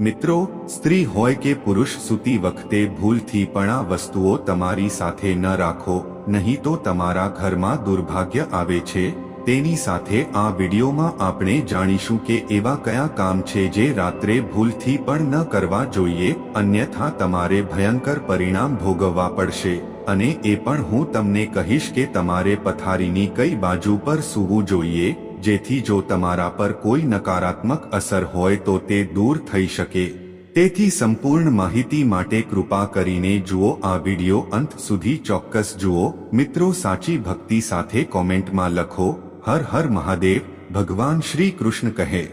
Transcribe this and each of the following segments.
મિત્રો, સ્ત્રી હોય કે પુરુષ, સૂતી વખતે ભૂલથી પણ આ વસ્તુઓ તમારી સાથે ન રાખો, નહીં તો તમારા ઘરમાં દુર્ભાગ્ય આવે છે. તેની સાથે આ વિડીયોમાં આપણે જાણીશું કે એવા કયા કામ છે જે રાત્રે ભૂલથી પણ ન કરવા જોઈએ, અન્યથા તમારે ભયંકર પરિણામ ભોગવવા પડશે. અને એ પણ હું તમને કહીશ કે તમારે પથારીની કઈ બાજુ પર સૂવું જોઈએ જેથી જો તમારા પર કોઈ નકારાત્મક અસર હોય તો તે દૂર થઈ શકે. તેથી સંપૂર્ણ માહિતી માટે કૃપા કરીને જુઓ આ વિડિયો અંત સુધી ચોક્કસ જુઓ. મિત્રો સાચી ભક્તિ સાથે કોમેન્ટમાં લખો, હર હર મહાદેવ, ભગવાન શ્રી કૃષ્ણ કહે.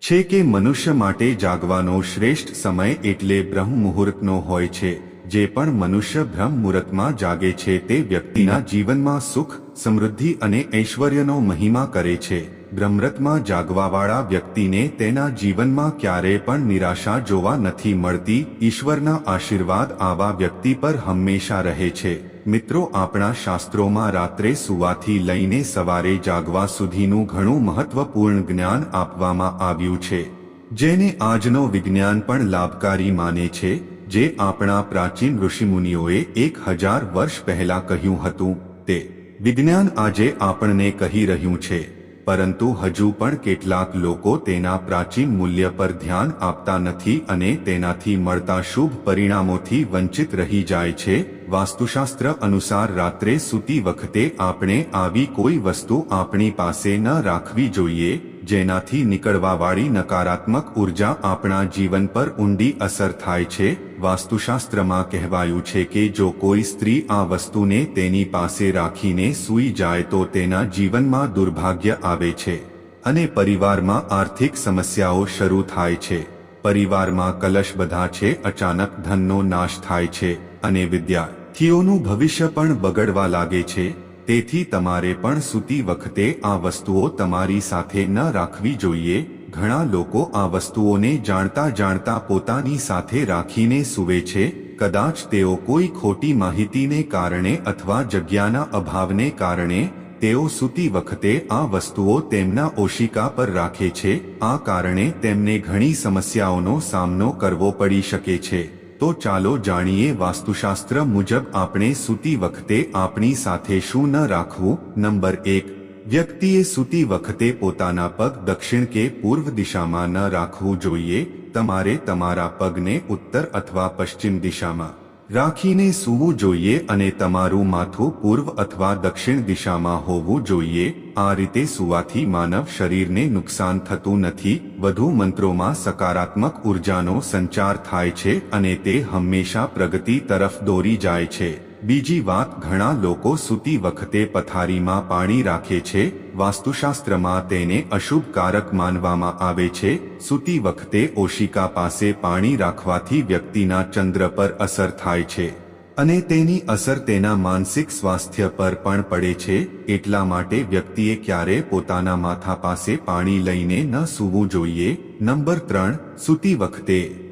છે કે મનુષ્ય માટે જાગવાનો શ્રેષ્ઠ સમય એટલે બ્રહ્મ મુહૂર્તનો હોય છે. જે પણ મનુષ્ય ભ્રમ મુહૂર્તમાં જાગે છે તે વ્યક્તિના જીવનમાં સુખ, સમૃદ્ધિ અને ઐશ્વર્યનો મહિમા કરે છે. બ્રહ્મરથમાં જાગવાવાળા વ્યક્તિને તેના જીવનમાં ક્યારેય પણ નિરાશા જોવા નથી મળતી, ઈશ્વરના આશીર્વાદ આવા વ્યક્તિ પર હંમેશા રહે છે. મિત્રો, આપણા શાસ્ત્રોમાં રાત્રે સુવાથી લઈને સવારે જાગવા સુધીનું ઘણું મહત્વપૂર્ણ જ્ઞાન આપવામાં આવ્યું છે. જેને આજનો વિજ્ઞાન પણ લાભકારી માને છે. જે આપણા પ્રાચીન ઋષિમુનિઓએ એક હજાર વર્ષ પહેલા કહ્યું હતું તે. વિજ્ઞાન આજે આપણને કહી રહ્યું છે, પરંતુ હજુ પણ કેટલાક લોકો તેના પ્રાચીન મૂલ્ય પર ધ્યાન આપતા નથી અને તેનાથી મળતા શુભ પરિણામોથી વંચિત રહી જાય છે. વાસ્તુશાસ્ત્ર અનુસાર રાત્રે સૂતી વખતે આપણે આવી કોઈ વસ્તુ આપણી પાસે ન રાખવી જોઈએ જેનાથી નીકળવાવાળી નકારાત્મક ઊર્જા આપણા જીવન પર ઊંડી અસર થાય છે. વાસ્તુશાસ્ત્રમાં કહેવાયું છે કે જો કોઈ સ્ત્રી આ વસ્તુને તેની પાસે રાખીને સૂઈ જાય તો તેના જીવનમાં દુર્ભાગ્ય આવે છે અને પરિવારમાં આર્થિક સમસ્યાઓ શરૂ થાય છે. પરિવારમાં કલશ બધા છે, અચાનક ધનનો નાશ થાય છે અને વિદ્યાર્થીઓનું ભવિષ્ય પણ બગડવા લાગે છે. તેથી તમારે પણ સૂતી વખતે આ વસ્તુઓ તમારી સાથે ન રાખવી જોઈએ. ઘણા લોકો આ વસ્તુઓને જાણતા જાણતા પોતાની સાથે રાખીને સૂવે છે. કદાચ તેઓ કોઈ ખોટી માહિતીને કારણે અથવા જગ્યાના અભાવને કારણે તેઓ સૂતી વખતે આ વસ્તુઓ તેમના ઓશિકા પર રાખે છે. આ કારણે તેમને ઘણી સમસ્યાઓનો સામનો કરવો પડી શકે છે. તો ચાલો જાણીએ વાસ્તુશાસ્ત્ર મુજબ આપણે સૂતી વખતે આપણી સાથે શું ન રાખવું? નંબર એક, વ્યક્તિએ સૂતી વખતે પોતાના પગ દક્ષિણ કે પૂર્વ દિશામાં ન રાખવું જોઈએ. તમારે તમારા પગને ઉત્તર અથવા પશ્ચિમ દિશામાં રાખીને સૂવું જોઈએ અને તમારું માથું પૂર્વ અથવા દક્ષિણ દિશામાં હોવું જોઈએ. આ રીતે સૂવાથી માનવ શરીરને નુકસાન થતું નથી. વધુ મંત્રોમાં સકારાત્મક ઉર્જાનો સંચાર થાય છે અને તે હંમેશા પ્રગતિ તરફ દોરી જાય છે. બીજી વાત ઘણા લોકો સૂતી વખતે પથારીમાં પાણી રાખે છે, વાસ્તુશાસ્ત્રમાં તેને અશુભકારક માનવામાં આવે છે, સૂતી વખતે ઓશિકા પાસે પાણી રાખવાથી વ્યક્તિના ચંદ્ર પર અસર થાય છે. અને તેની અસર તેના માનસિક સ્વાસ્થ્ય પર પણ પડે છે, એટલા માટે વ્યક્તિએ ક્યારે પોતાના માથા પાસે પાણી લઈને ન સૂવું જોઈએ. નંબર ત્રણ, સૂતી વખતે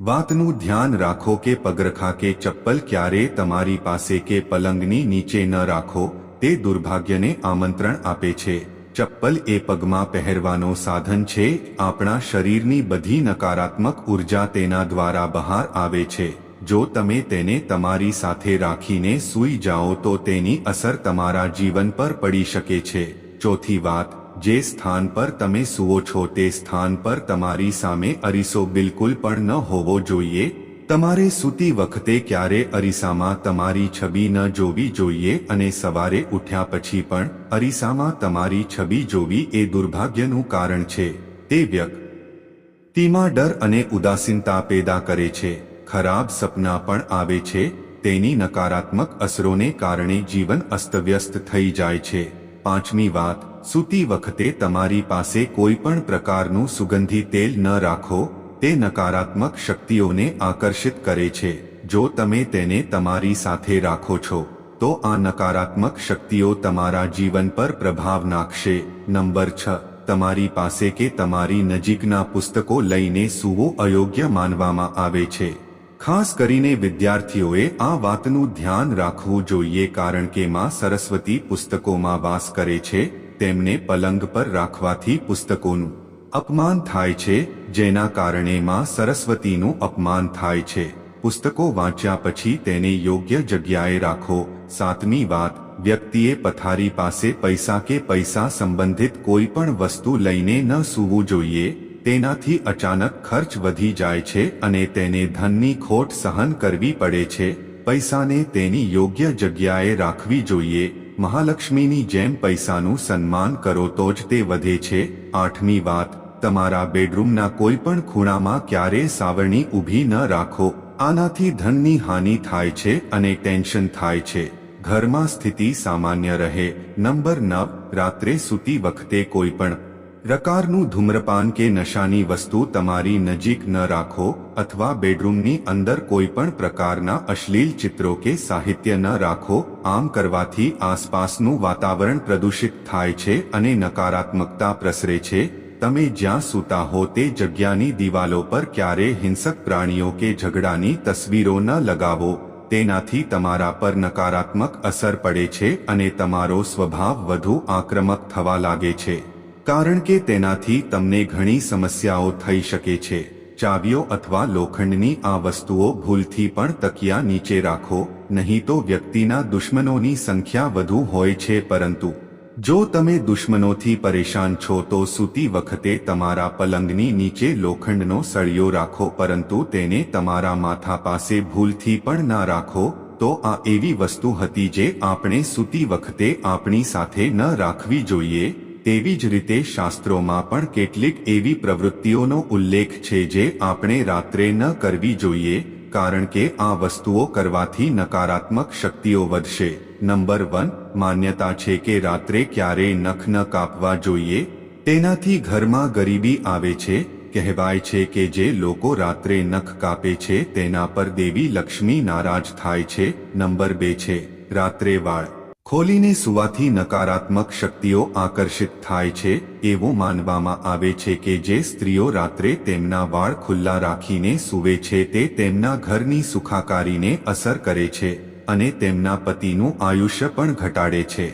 વાતનું ધ્યાન રાખો કે પગરખા કે ચપ્પલ ક્યારે તમારી પાસે કે પલંગની નીચે ન રાખો, તે દુર્ભાગ્યને આમંત્રણ આપે છે. ચપ્પલ એ પગમાં પહેરવાનો સાધન છે, આપણા શરીરની બધી નકારાત્મક ઊર્જા તેના દ્વારા બહાર આવે છે. જો તમે તેને તમારી સાથે રાખીને સૂઈ જાઓ તો તેની અસર તમારા જીવન પર પડી શકે છે. ચોથી વાત જે સ્થાન પર તમે સુવો છો તે સ્થાન પર તમારી સામે અરીસો બિલકુલ પણ ન હોવો જોઈએ. તમારે સૂતી વખતે ક્યારે અરીસામાં તમારી છબી ન જોવી જોઈએ અને સવારે ઉઠ્યા પછી પણ અરીસામાં તમારી છબી જોવી એ દુર્ભાગ્યનું કારણ છે. તે વ્યક્તિમાં ડર અને ઉદાસીનતા પેદા કરે છે. ખરાબ સપના પણ આવે છે. તેની નકારાત્મક અસરોને કારણે જીવન અસ્તવ્યસ્ત થઈ જાય છે. પાંચમી વાત, સૂતી વખતે તમારી પાસે કોઈ પણ પ્રકારનું સુગંધી તેલ ન રાખો, તે નકારાત્મક શક્તિઓને આકર્ષિત કરે છે. જો તમે તેને તમારી સાથે રાખો છો, તો આ નકારાત્મક શક્તિઓ તમારા જીવન પર પ્રભાવ નાખશે. નંબર છ, તમારી પાસે કે તમારી નજીકના પુસ્તકો લઈને સૂવો અયોગ્ય માનવામાં આવે છે. ખાસ કરીને વિદ્યાર્થીઓએ આ વાતનું ધ્યાન રાખવું જોઈએ કારણ કે માં સરસ્વતી પુસ્તકોમાં વાસ કરે છે, તેમને પલંગ પર રાખવાથી પુસ્તકોનું અપમાન થાય છે, જેના કારણે માં સરસ્વતીનું અપમાન થાય છે. પુસ્તકો વાંચ્યા પછી તેને યોગ્ય જગ્યાએ રાખો. સાતમી વાત, વ્યક્તિએ પથારી પાસે પૈસા કે પૈસા સંબંધિત કોઈ પણ વસ્તુ લઈને ન સૂવું જોઈએ. તેનાથી અચાનક ખર્ચ વધી જાય છે અને તેને ધનની ખોટ સહન કરવી પડે છે. પૈસાને તેની યોગ્ય જગ્યાએ રાખવી જોઈએ. મહાલક્ષ્મીની જેમ પૈસાનું સન્માન કરો તો જ તે વધે છે. આઠમી વાત, તમારા બેડરૂમના કોઈ પણ ખૂણામાં ક્યારેય સાવરણી ઊભી ન રાખો. આનાથી ધનની હાનિ થાય છે અને ટેન્શન થાય છે. ઘરમાં સ્થિતિ સામાન્ય રહે. નંબર નવ, રાત્રે સૂતી વખતે કોઈ પણ પ્રકારનું ધૂમ્રપાન કે નશાની વસ્તુ તમારી નજીક ન રાખો અથવા બેડરૂમની અંદર કોઈ પણ પ્રકારના અશ્લીલ ચિત્રો કે સાહિત્ય ન રાખો, આમ કરવાથી આસપાસનું વાતાવરણ પ્રદૂષિત થાય છે અને નકારાત્મકતા પ્રસરે છે. તમે જ્યાં સૂતા હો તે જગ્યાની દિવાલો પર ક્યારે હિંસક પ્રાણીઓ કે ઝઘડાની તસવીરો ન લગાવો. તેનાથી તમારા પર નકારાત્મક અસર પડે છે અને તમારો સ્વભાવ વધુ આક્રમક થવા લાગે છે. કારણ કે તેનાથી તમને ઘણી સમસ્યાઓ થઈ શકે છે. ચાવીઓ અથવા લોખંડની આ વસ્તુઓ ભૂલથી પણ તકિયા નીચે રાખો, નહીં તો વ્યક્તિના દુશ્મનોની સંખ્યા વધુ હોય છે પરંતુ, જો તમે દુશ્મનોથી પરેશાન છો તો સૂતી વખતે તમારા પલંગની નીચે લોખંડનો સળિયો રાખો પરંતુ તેને તમારા માથા પાસે ભૂલથી પણ ના રાખો, તો આ એવી વસ્તુ હતી જે આપણે સૂતી વખતે આપણી સાથે ન રાખવી જોઈએ. તેવી જ રીતે શાસ્ત્રોમાં પણ કેટલીક એવી પ્રવૃત્તિઓનો ઉલ્લેખ છે જે આપણે રાત્રે ન કરવી જોઈએ, કારણ કે આ વસ્તુઓ કરવાથી નકારાત્મક શક્તિઓ વધશે. નંબર વન, માન્યતા છે કે રાત્રે ક્યારેય નખ ન કાપવા જોઈએ. તેનાથી ઘરમાં ગરીબી આવે છે. કહેવાય છે કે જે લોકો રાત્રે નખ કાપે છે, તેના પર દેવી લક્ષ્મી નારાજ થાય છે. નંબર બે છે, રાત્રે વાળ. ખોલીને સુવાથી નકારાત્મક શક્તિઓ આકર્ષિત થાય છે, એવું માનવામાં આવે છે કે જે સ્ત્રીઓ રાત્રે તેમના વાળ ખુલ્લા રાખીને સૂવે છે તે તેમના ઘરની સુખાકારીને અસર કરે છે અને તેમના પતિનું આયુષ્ય પણ ઘટાડે છે.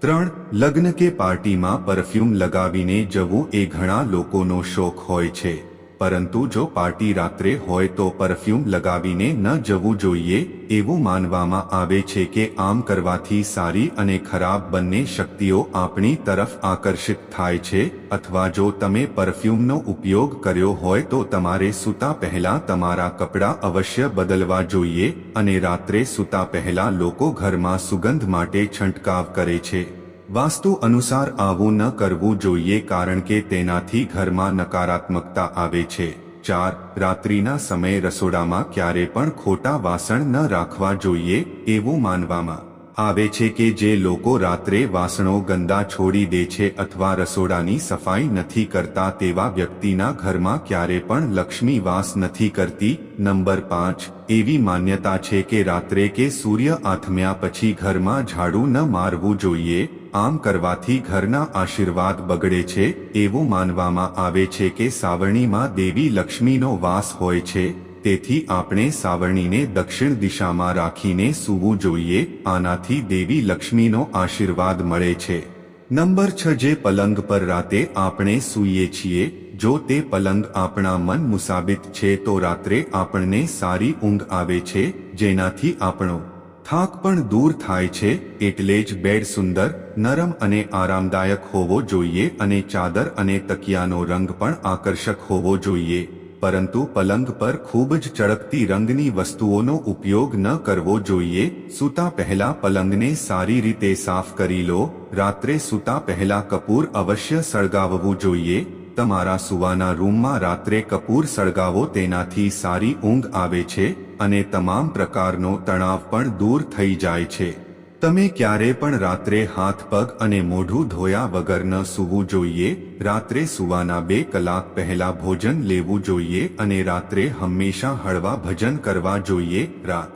ત્રણ, લગ્ન કે પાર્ટીમાં પરફ્યુમ લગાવીને જવું એ ઘણા લોકોનો શોખ હોય છે. પરંતુ જો પાર્ટી રાત્રે હોય તો પરફ્યુમ લગાવીને ન જવું જોઈએ, એવું માનવામાં આવે છે કે આમ કરવાથી સારી અને ખરાબ બંને શક્તિઓ આપણી તરફ આકર્ષિત થાય છે, અથવા જો તમે પરફ્યુમનો ઉપયોગ કર્યો હોય તો તમારે સૂતા પહેલા તમારા કપડાં અવશ્ય બદલવા જોઈએ, અને રાત્રે સૂતા પહેલા લોકો ઘરમાં સુગંધ માટે છંટકાવ કરે છે. વાસ્તુ અનુસાર આવું ન કરવું જોઈએ કારણ કે તેનાથી ઘરમાં નકારાત્મકતા આવે છે. ચાર, રાત્રિના સમયે રસોડામાં ક્યારે પણ ખોટા વાસણ ન રાખવા જોઈએ, એવું માનવામાં આવે છે કે જે લોકો રાત્રે વાસણો ગંદા છોડી દે છે અથવા રસોડાની સફાઈ નથી કરતા તેવા વ્યક્તિના ઘરમાં ક્યારે પણ લક્ષ્મી વાસ નથી કરતી. નંબર પાંચ, એવી માન્યતા છે કે રાત્રે કે સૂર્ય આથમ્યા પછી ઘરમાં ઝાડુ ન મારવું જોઈએ. આમ કરવાથી ઘરના આશીર્વાદ બગડે છે. એવું માનવામાં આવે છે કે સાવરણીમાં દેવી લક્ષ્મીનો વાસ હોય છે. તેથી આપણે સાવરણીને દક્ષિણ દિશામાં રાખીને સૂવું જોઈએ, આનાથી દેવી લક્ષ્મીનો આશીર્વાદ મળે છે. નંબર છ, જે પલંગ પર રાતે આપણે સૂઈએ છીએ, જો તે પલંગ આપણા મન મુસાબિત છે તો રાત્રે આપણને સારી ઊંઘ આવે છે, જેનાથી આપણો થાક પણ દૂર થાય છે, એટલે જ બેડ સુંદર, નરમ અને આરામદાયક હોવો જોઈએ અને ચાદર અને તકિયાનો રંગ પણ આકર્ષક હોવો જોઈએ. પરંતુ પલંગ પર ખૂબ જ ચળકતી રંગની વસ્તુઓનો ઉપયોગ ન કરવો જોઈએ. સૂતા પહેલા પલંગને સારી રીતે સાફ કરી લો. રાત્રે સૂતા પહેલા કપૂર અવશ્ય સળગાવવું જોઈએ. તમારા સુવાના રૂમમાં રાત્રે કપૂર સળગાવો તેનાથી સારી ઊંઘ આવે છે અને તમામ પ્રકારનો તણાવ પણ દૂર થઈ જાય છે. તમે ક્યારે પણ રાત્રે હાથ પગ અને મોઢું ધોયા વગર ન સૂવું જોઈએ, રાત્રે સુવાના બે કલાક પહેલા ભોજન લેવું જોઈએ અને રાત્રે હંમેશા હળવા ભજન કરવા જોઈએ, રાત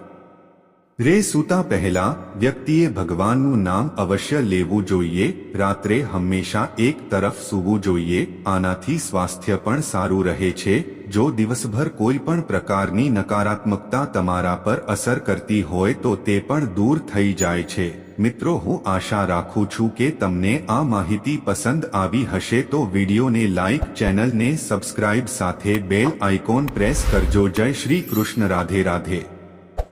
રે સૂતા પહેલા વ્યક્તિએ ભગવાનનું નામ અવશ્ય લેવું જોઈએ. રાત્રે હંમેશા એક તરફ સૂવું જોઈએ. આનાથી સ્વાસ્થ્ય પણ સારું રહે છે. જો દિવસભર કોઈ પણ પ્રકારની નકારાત્મકતા તમારા પર અસર કરતી હોય તો તે પણ દૂર થઈ જાય છે. મિત્રો, હું આશા રાખું છું કે તમને આ માહિતી પસંદ આવી હશે તો વિડીયોને લાઇક ચેનલને સબસ્ક્રાઇબ સાથે બેલ આઇકોન પ્રેસ કરજો. જય શ્રી કૃષ્ણ. રાધે રાધે.